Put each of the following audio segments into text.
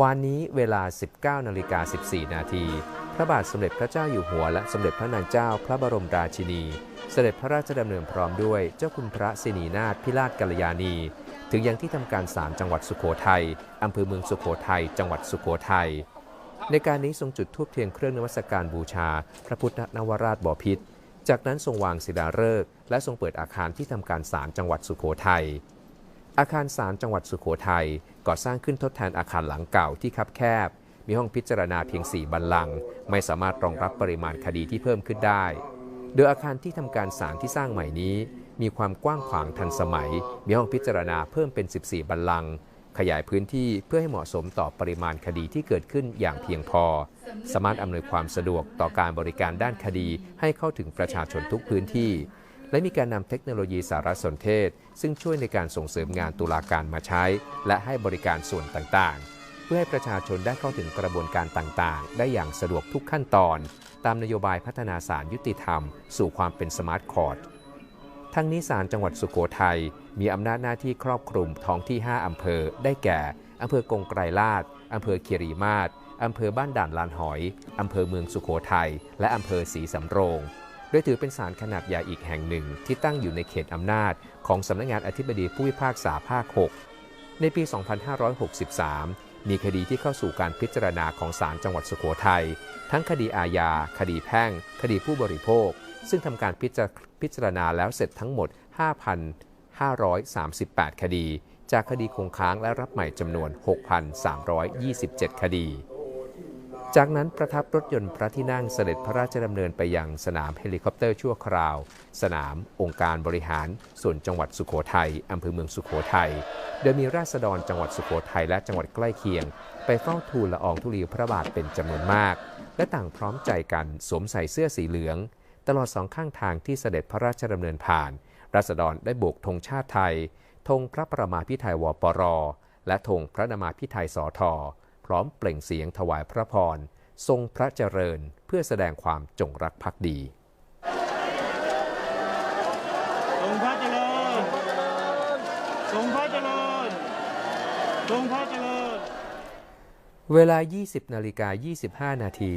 วันนี้เวลา 19นาฬิกา14 นาที พระบาทสมเด็จพระเจ้าอยู่หัวและสมเด็จพระนางเจ้าพระบรมราชินี เสด็จพระราชดำเนินพร้อมด้วยเจ้าคุณพระสินีนาถพิราชกัลยาณี ถึงยังที่ทำการศาลจังหวัดสุโขทัยอำเภอเมืองสุโขทัย จังหวัดสุโขทัย ในการนี้ทรงจุดธูปเทียนเครื่องนมัสการบูชา พระพุทธนวราชบพิตรจากนั้นทรงวางศิลาฤกษ์และทรงเปิดอาคารที่ทำการศาลจังหวัดสุโขทัย อาคารศาลจังหวัดสุโขทัยก่อสร้างขึ้นทดแทนอาคารหลังเก่าที่คับแคบ มีห้องพิจารณาเพียง 4 บัลลังก์ไม่สามารถรองรับปริมาณคดีที่เพิ่มขึ้นได้ โดยอาคารที่ทำการศาลที่สร้างใหม่นี้ มีความกว้างขวางทันสมัย มีห้องพิจารณาเพิ่มเป็น 14 บัลลังก์ขยายพื้นที่เพื่อให้เหมาะสมต่อปริมาณคดีที่เกิดขึ้นอย่างเพียงพอ สามารถอำนวยความสะดวกต่อการบริการด้านคดีให้เข้าถึงประชาชนทุกพื้นที่ และมีการนำเทคโนโลยีสารสนเทศ ซึ่งช่วยในการส่งเสริมงานตุลาการมาใช้ และให้บริการส่วนต่างๆ เพื่อให้ประชาชนได้เข้าถึงกระบวนการต่างๆ ได้อย่างสะดวกทุกขั้นตอน ตามนโยบายพัฒนาศาลยุติธรรม สู่ความเป็นสมาร์ทคอร์ดทั้งนี้ศาลจังหวัดสุโขทัยมีอำนาจหน้าที่ครอบคลุมท้องที่ 5 อำเภอ ได้แก่ อำเภอกงไกรลาดอำเภอเคียรีมาศอำเภอบ้านด่านลานหอย อำเภอเมืองสุโขทัย และอำเภอศรีสำโรง โดยถือเป็นศาลขนาดใหญ่อีกแห่งหนึ่งที่ตั้งอยู่ในเขตอำนาจ ของสำนักงานอธิบดีผู้พิพากษาภาค 6 ในปี 2563 มีคดีที่เข้าสู่การพิจารณาของศาลจังหวัดสุโขทัย ทั้งคดีอาญา คดีแพ่ง คดีผู้บริโภค ซึ่งทำการพิจารพิจารณาแล้วเสร็จทั้งหมด 5,538 คดี จากคดีคงค้างและรับใหม่จำนวน 6,327 คดี จากนั้นประทับรถยนต์พระที่นั่งเสด็จพระราชดำเนินไปยังสนามเฮลิคอปเตอร์ชั่วคราว สนามองค์การบริหาร ส่วนจังหวัดสุโขทัยอำเภอเมืองสุโขทัยโดยมีราษฎรจังหวัดสุโขทัยและจังหวัดใกล้เคียง ไปเฝ้าทูลละอองธุลีพระบาทเป็นจำนวนมาก และต่างพร้อมใจกันสวมใส่เสื้อสีเหลือง ตลอดสองข้างทางที่เสด็จพระราชดำเนินผ่าน ราษฎรได้โบกธงชาติไทยธงพระประมาพิไทยวปร และธงพระนามาพิไทยสอทอ ร้อมเปล่งเสียงถวายพระพร ทรงพระเจริญเพื่อแสดงความจงรักภักดีทรงพระเจริญทรงพระเจริญทรงพระเจริญ เวลา 20นาฬิกา25 นาที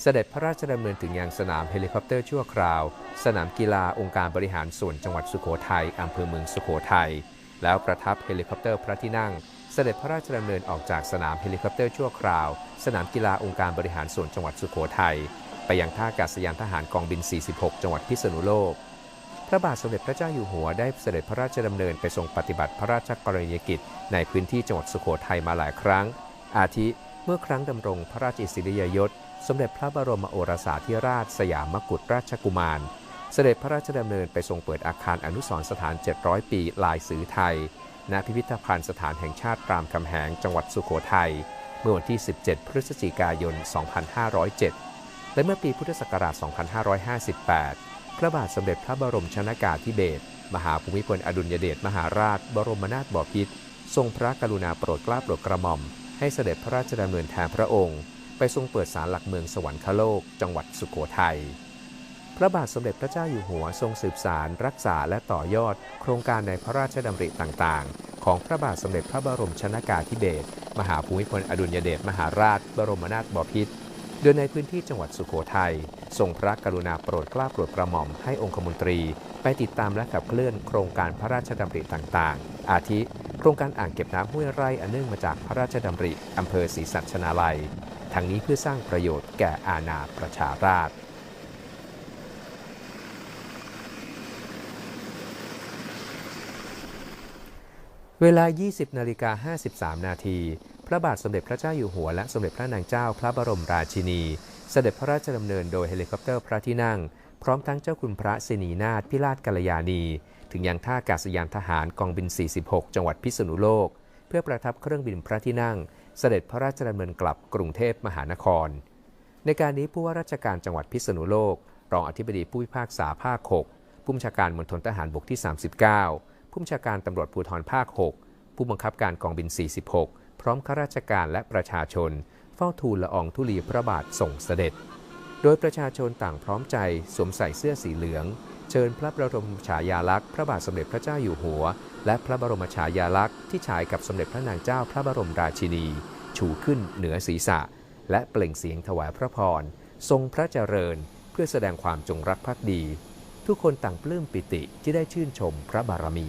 เสด็จพระราชดำเนินถึงยังสนามเฮลิคอปเตอร์ชั่วคราว สนามกีฬาองค์การบริหารส่วนจังหวัดสุโขทัยอำเภอเมืองสุโขทัย แล้วประทับเฮลิคอปเตอร์พระที่นั่ง เสด็จพระราชดำเนินออกจากสนามเฮลิคอปเตอร์ชั่วคราว สนามกีฬาองค์การบริหารส่วนจังหวัดสุโขทัยไปยังท่าอากาศยานทหารกองบิน 46 จังหวัดพิษณุโลก พระบาทสมเด็จพระเจ้าอยู่หัวได้เสด็จพระราชดำเนินไปทรงปฏิบัติพระราชกรณียกิจ ในพื้นที่จังหวัดสุโขทัยมาหลายครั้ง อาทิ เมื่อครั้งดำรงพระราชอิสริยยศ สมเด็จพระบรมโอรสาธิราชสยามกุฎราชกุมาร เสด็จพระราชดำเนินไปทรงเปิดอาคารอนุสรณ์สถาน 700 ปีลายสือไทย ณ พิพิธภัณฑ์สถานแห่งชาติรามคำแหง จังหวัดสุโขทัย เมื่อวันที่ 17 พฤศจิกายน 2507 และเมื่อปีพุทธศักราช 2558 พระบาทสมเด็จพระบรมชนากาธิเบศร มหาภูมิพลอดุลยเดชมหาราช บรมนาถบพิตร ทรงพระกรุณาโปรดเกล้าโปรดกระหม่อม ให้เสด็จพระราชดำเนินแทนพระองค์ ไปทรงเปิดศาลหลักเมืองสวรรคโลก จังหวัดสุโขทัย พระบาทสมเด็จพระเจ้าอยู่หัวทรงสืบสาร รักษาและต่อยอด โครงการในพระราชดำริต่างๆ ของพระบาทสมเด็จพระบรมชนากาธิเบศรมหาภูมิพลอดุลยเดชมหาราช บรมนาถบพิตรโดยในพื้นที่จังหวัดสุโขทัยทรงพระกรุณาโปรดเกล้าโปรดกระหม่อมให้องคมนตรี ไปติดตามและขับเคลื่อนโครงการพระราชดำริต่างๆ อาทิ โครงการอ่างเก็บน้ำห้วยไร่อันเนื่องมาจากพระราชดำริอำเภอศรีสัชนาลัย ทั้งนี้เพื่อสร้างประโยชน์แก่อาณาประชาราษฎร์ เวลา 20นาฬิกา53 นาที พระบาทสมเด็จพระเจ้าอยู่หัว และสมเด็จพระนางเจ้าพระบรมราชินี เสด็จพระราชดำเนินโดยเฮลิคอปเตอร์พระที่นั่ง พร้อมทั้งเจ้าคุณพระสินีนาถพิราชกัลยาณี ถึงยังท่าอากาศยานทหารกองบิน 46 จังหวัดพิษณุโลก เพื่อประทับเครื่องบินพระที่นั่ง เสด็จพระราชดำเนินกลับกรุงเทพมหานคร ในการนี้ผู้ว่าราชการจังหวัดพิษณุโลก รองอธิบดีผู้พิพากษาภาค 6 ผู้บัญชาการมณฑลทหารบกที่ 39 ผู้บัญชาการตำรวจภูธรภาค 6 ผู้บังคับการกองบิน 46 พร้อมข้าราชการและประชาชน เฝ้าทูลละอองธุลีพระบาทส่งเสด็จ โดยประชาชนต่างพร้อมใจสวมใส่เสื้อสีเหลือง เชิญพระบรมฉายาลักษณ์พระบาทสมเด็จพระเจ้าอยู่หัว และพระบรมฉายาลักษณ์ที่ฉายกับสมเด็จพระนางเจ้าพระบรมราชินี ชูขึ้นเหนือศีรษะ และเปล่งเสียงถวายพระพร ทรงพระเจริญ เพื่อแสดงความจงรักภักดี ทุกคนต่างปลื้มปิติที่ได้ชื่นชมพระบารมี